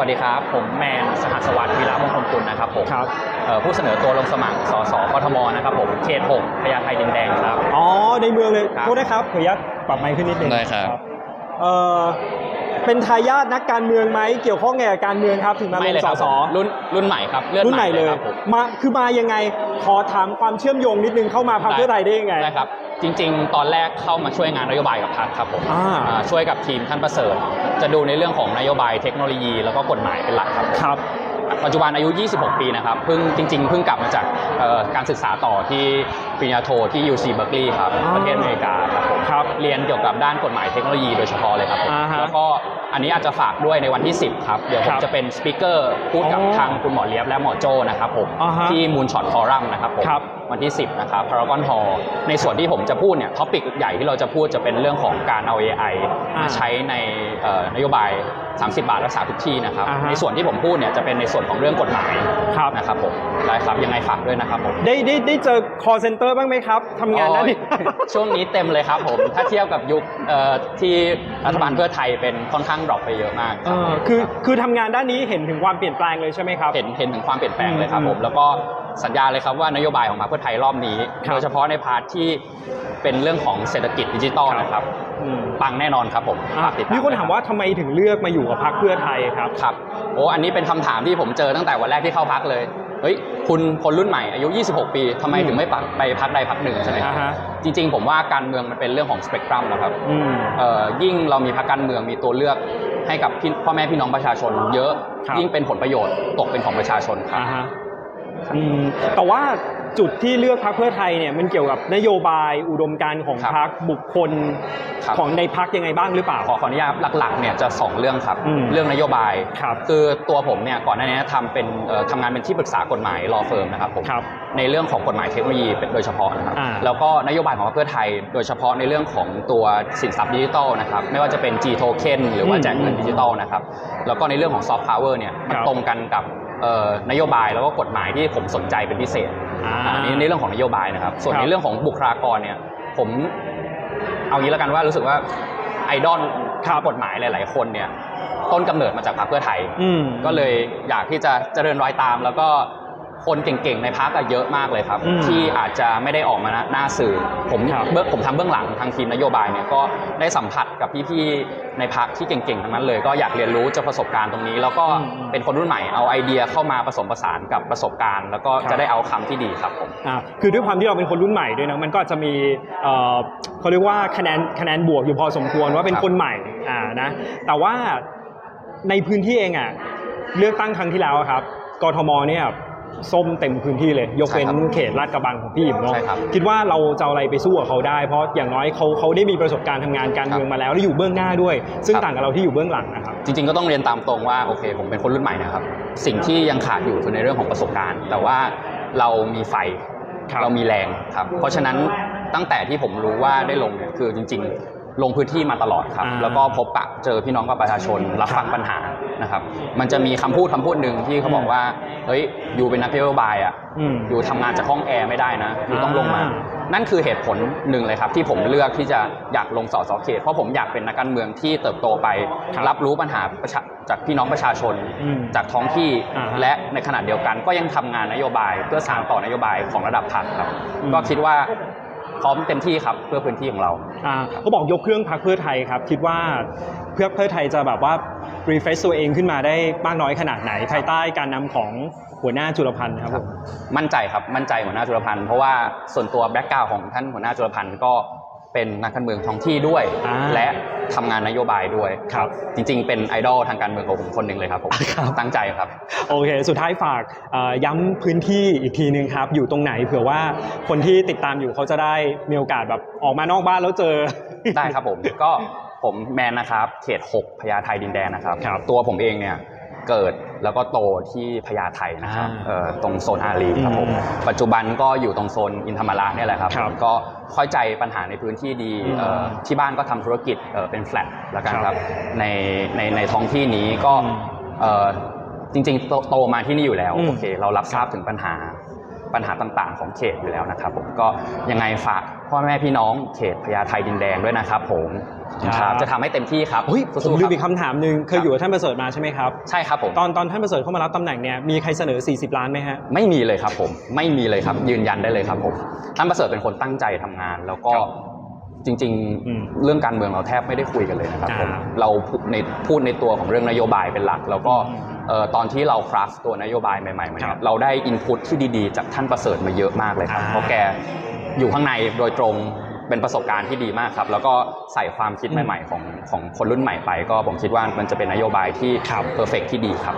วัสดีครับ ผมแมนสหัสวัสดิ์วีระมงคลกุลนะครับผมครับเอ่อผู้เสนอตัวลงสมัครสสกทมนะครับผมเขต6พญาไทดินแดงครับอ๋อในเมืองเลยครับโทษนะครับขออนุญาตปรับไมค์ขึ้นนิดนึงได้ครับเอ่อเป็นทายาทนักการเมืองไหมเกี่ยวข้องไงกับการเมืองครับถึงมาลไม่งเลยสครับสผมรุ่นรุ่นใหม่ครับเลือดรุ่นใหม่เลยครับผมมาคือมายังไงขอถามความเชื่อมโยงนิดนึงเข้ามาพรรคเพื่อไทยได้ยังไงได้ครับ จริง ๆ ตอนแรกเข้ามาช่วยงานนโยบายกับพรรคครับผมอ่า อ่าช่วยกับทีมท่านประเสริฐ จะดูในเรื่องของนโยบายเทคโนโลยี แล้วก็กฎหมายเป็นหลักครับ ครับ ปัจจุบันอายุ 26 ปีนะครับ เพิ่งจริง ๆ เพิ่งกลับมาจากเอ่อการศึกษาต่อที่ปริญญาโทที่ UC Berkeley ครับอ๋อประเทศอเมริกาครับผมครับเรียนเกี่ยวกับด้านกฎหมายเทคโนโลยีโดยเฉพาะเลยครับผมอ่าฮะแล้วก็อันนี้อาจจะฝากด้วยในวันที่ 10 ครับ เดี๋ยวผคมรับจะเป็นสปิเกอร์พูดกับอ๋อทางคุณหมอเลียบและหมอโจ้นะครับผม อ่าฮะ ที่มูลช็อตฟอรัมนะครับผม ครับ วันที่ 10 นะครับพารากอนฮอลในส่วนที่ผมจะพูดเนี่ยท็อปิกใหญ่ที่เราจะพูดจะเป็นเรื่องของการเอา AI อ่ามมาใช้ในเอ่อนโยบาย 30 บาทรักษาทุกที่นะครับอ่าฮะในส่วนที่ผมพูดเนี่ยจะเป็นในส่วนของเรื่องกฎหมายครับนะครับผมได้ครับยังไงฝากด้วยนะครับผมได้ได้ได้เจอ call center บ้างไหมครับทำงานด้านนี้อ๋อช่วงนี้เต็มเลยครับผม ถ้าเทียบกับยุคเอ่อที่รัฐบาลเพื่อไทยเป็นค่อนข้างดรอปไปเยอะมากเออคือคือทำงานด้านนี้เห็นถึงความเปลี่ยนแปลงเลยใช่ไหมครับเห็นเห็นถึงความเปลี่ยนแปลงเลยครับผมอืมแล้วก็สัญญาเลยครับว่านโยบายของพรรคเพื่อไทยรอบนี้ครับโดยเฉพาะในพาร์ทที่เป็นเรื่องของเศรษฐกิจดิจิตอลครับนะครับอืมปังแน่นอนครับผมอะฝากติดตามมีคนถามว่าทำไมถึงเลือกมาอยู่กับพรรคเพื่อไทยครับครับโอ้อันนี้เป็นคำถามที่ผมเจอตั้งแต่วันแรกที่เข้าพักเลยเฮ้ยคุณคนรุ่นใหม่อายุ 26 ปีทำไมอืมถึงไม่ปักไปพักใดพักหนึ่งใช่ไหมครับอ่าฮะจริง ๆ ผมว่าการเมืองมันเป็นเรื่องของสเปกตรัมนะครับอืมเอ่อยิ่งเรามีพรรคการเมืองมีตัวเลือกให้กับพี่พ่อแม่พี่น้องประชาชน เยอะครับยิ่งเป็นผลประโยชน์ตกเป็นของประชาชนครับ อ่าฮะอืมแต่ว่าจุดที่เลือกพรรคเพื่อไทยเนี่ยมันเกี่ยวกับนโยบายอุดมการณ์ของครับพรรคบุคคลครับ ของในพรรคยังไงบ้างหรือเปล่า ขอขออนุญาตหลักๆเนี่ยจะสองเรื่องครับ อืม เรื่องนโยบาย ครับ คือตัวผมเนี่ยก่อนหน้านี้ทำเป็นเอ่อทำงานเป็นที่ปรึกษากฎหมายรอเฟิร์มนะครับผมครับ ในเรื่องของกฎหมายเทคโนโลยีเป็นโดยเฉพาะนะครับ อ่า แล้วก็นโยบายของพรรคเพื่อไทย โดยเฉพาะในเรื่องของตัวสินทรัพย์ดิจิทัลนะครับไม่ว่าจะเป็น G token หรือว่าอืมแจกเงินดิจิทัลนะครับแล้วก็ในเรื่องของซอฟต์พาวเวอร์เนี่ยมันครับตรงกันกับเอ่อ นโยบายแล้วก็กฎหมายที่ผมสนใจเป็นพิเศษอ่าอันนี้ในเรื่องของนโยบายนะครับ ส่วนครับในเรื่องของบุคลากรเนี่ย ผมเอางี้แล้วกันว่ารู้สึกว่าไอดอลข้ากฎหมายหลาย ๆ คนเนี่ยต้นกำเนิดมาจากพรรคเพื่อไทยอืมก็เลยอยากที่จะเจริญรอยตามแล้วก็ คนเก่งๆในพักเยอะมากเลยครับอืมที่อาจจะไม่ได้ออกมาหน้าสื่อ ผมครับเบื้องผมทำเบื้องหลังทางทีมนโยบายเนี่ยก็ได้สัมผัสกับพี่ๆในพักที่เก่งๆทั้งนั้นเลย ก็อยากเรียนรู้จากประสบการณ์ตรงนี้ แล้วก็อืมอืมเป็นคนรุ่นใหม่เอาไอเดียเข้ามาผสมผสานกับประสบการณ์ แล้วก็ครับจะได้เอาคำที่ดีครับผมอ่าคือด้วยความที่เราเป็นคนรุ่นใหม่ด้วยนะมันก็จะมีเอ่อเขาเรียกว่าคะแนนคะแนนบวกอยู่พอสมควรว่าเป็นครับคนใหม่อ่านะแต่ว่าในพื้นที่เองอะเลือกตั้งครั้งที่แล้วอะครับกทมเนี่ย ส้มเต็มพื้นที่เลย ยกเว้นใช่ครับเขตลาดกระบังของพี่หยิมเนาะใช่ครับคิดว่าเราจะเอาอะไรไปสู้กับเขาได้ เพราะอย่างน้อยเขาเขาได้มีประสบการณ์ทำงานการเมืองมาแล้วและอยู่เบื้องหน้าด้วย ซึ่งครับ ต่างกับเราที่อยู่เบื้องหลังนะครับ จริงๆก็ต้องเรียนตามตรงว่าโอเค ผมเป็นคนรุ่นใหม่นะครับ สิ่งที่ยังขาดอยู่คือในเรื่องของประสบการณ์ แต่ว่าเรามีไฟครับ เรามีแรงครับ เพราะฉะนั้นตั้งแต่ที่ผมรู้ว่าได้ลงเนี่ยคือจริง ๆ ลงพื้นที่มาตลอดครับอ่าแล้วก็พบปะเจอพี่น้องกับประชาชนรับฟังปัญหานะครับ มันจะมีคำพูดคำพูดหนึ่งที่เขาบอกว่าเฮ้ยอยู่เป็นนักนโยบายอะอืมอยู่ทำงานจากห้องแอร์ไม่ได้นะอยู่ต้องลงมาอ่านั่นคือเหตุผลหนึ่งเลยครับ ที่ผมเลือกที่จะอยากลงสสเขต เพราะผมอยากเป็นนักการเมืองที่เติบโตไปครับรับรู้ปัญหาประชาจากพี่น้องประชาชนอืมจากท้องที่อ่าฮะและในขณะเดียวกัน ก็ยังทำงานนโยบาย เพื่อสานต่อนโยบายของระดับพรรคครับอืมก็คิดว่า พร้อมเต็มที่ครับเพื่อพื้นที่ของเรา อ่าเขาบอกยกเครื่องพักเพื่อไทยครับ คิดว่าเพื่อเพื่อไทยจะแบบว่า refresh ตัวเองขึ้นมาได้มากน้อยขนาดไหน ภายใต้การนำของหัวหน้าจุลพันธ์ครับผมมั่นใจครับมั่นใจหัวหน้าจุลพันธ์เพราะว่าส่วนตัวแบ็กกราวของท่านหัวหน้าจุลพันธ์ก็ เป็นนักการเมืองท้องที่ด้วย อ่าและทำงานนโยบายด้วยครับ จริง ๆ เป็นไอดอลทางการเมืองของผมคนหนึ่งเลยครับผมครับ ตั้งใจครับ โอเค สุดท้ายฝากเอ่อย้ำพื้นที่อีกทีนึงครับ อยู่ตรงไหนเผื่อว่าคนที่ติดตามอยู่เขาจะได้มีโอกาสแบบออกมานอกบ้านแล้วเจอ ได้ครับผม ก็ผมแมนนะครับ เขต 6 พญาไทดินแดนนะครับ ครับ ตัวผมเองเนี่ย เกิดแล้วก็โตที่พญาไทนะครับอ่าเอ่อตรงโซนอารีครับผมอืมปัจจุบันก็อยู่ตรงโซนอินธรรมระเนี่ยแหละครับครับก็เข้าใจปัญหาในพื้นที่ดีอืมเอ่อที่บ้านก็ทำธุรกิจเอ่อเป็นแฟลตแล้วกันครับครับในในในท้องที่นี้ก็อืมเอ่อจริงๆโตโตมาที่นี่อยู่แล้วอืม โอเค เรารับทราบถึงปัญหา ปัญหาต่างๆ ของเขตอยู่แล้วนะครับผมก็ยังไงฝากพ่อแม่พี่น้องเขตพญาไทดินแดงด้วยนะครับผมครับจะทำให้เต็มที่ครับเฮ้ยผมสู้ๆลืคมรับอีกคำถามหนึ่งเคยอยู่กับท่านประเสริฐมาใช่ไหมครับ ใช่ครับผม ตอนตอนท่านประเสริฐเข้ามารับตำแหน่งเนี่ยมีใครเสนอ 40 ล้านไหมฮะ ไม่มีเลยครับผมไม่มีเลยครับยืนยันได้เลยครับผมท่านประเสริฐเป็นคนตั้งใจทำงาน แล้วก็ครับ จริงอืมๆเรื่องการเมืองเราแทบไม่ได้คุยกันเลยนะครับผมอ่าเราพูดในพูดในตัวของเรื่องนโยบายเป็นหลัก แล้วก็อืมเอ่อตอนที่เราคราฟตัวนโยบายใหม่ๆมาครัเนี่ยบเราได้อินพุตที่ดีๆ จากท่านประเสริฐมาเยอะมากเลยครับอ่าเพราะแกอยู่ข้างในโดยตรงเป็นประสบการณ์ที่ดีมากครับ แล้วก็ใส่ความคิดอืมใหม่ ๆ ของของคนรุ่นใหม่ไป ก็ผมคิดว่ามันจะเป็นนโยบายที่ครับเพอร์เฟกที่ดีครับ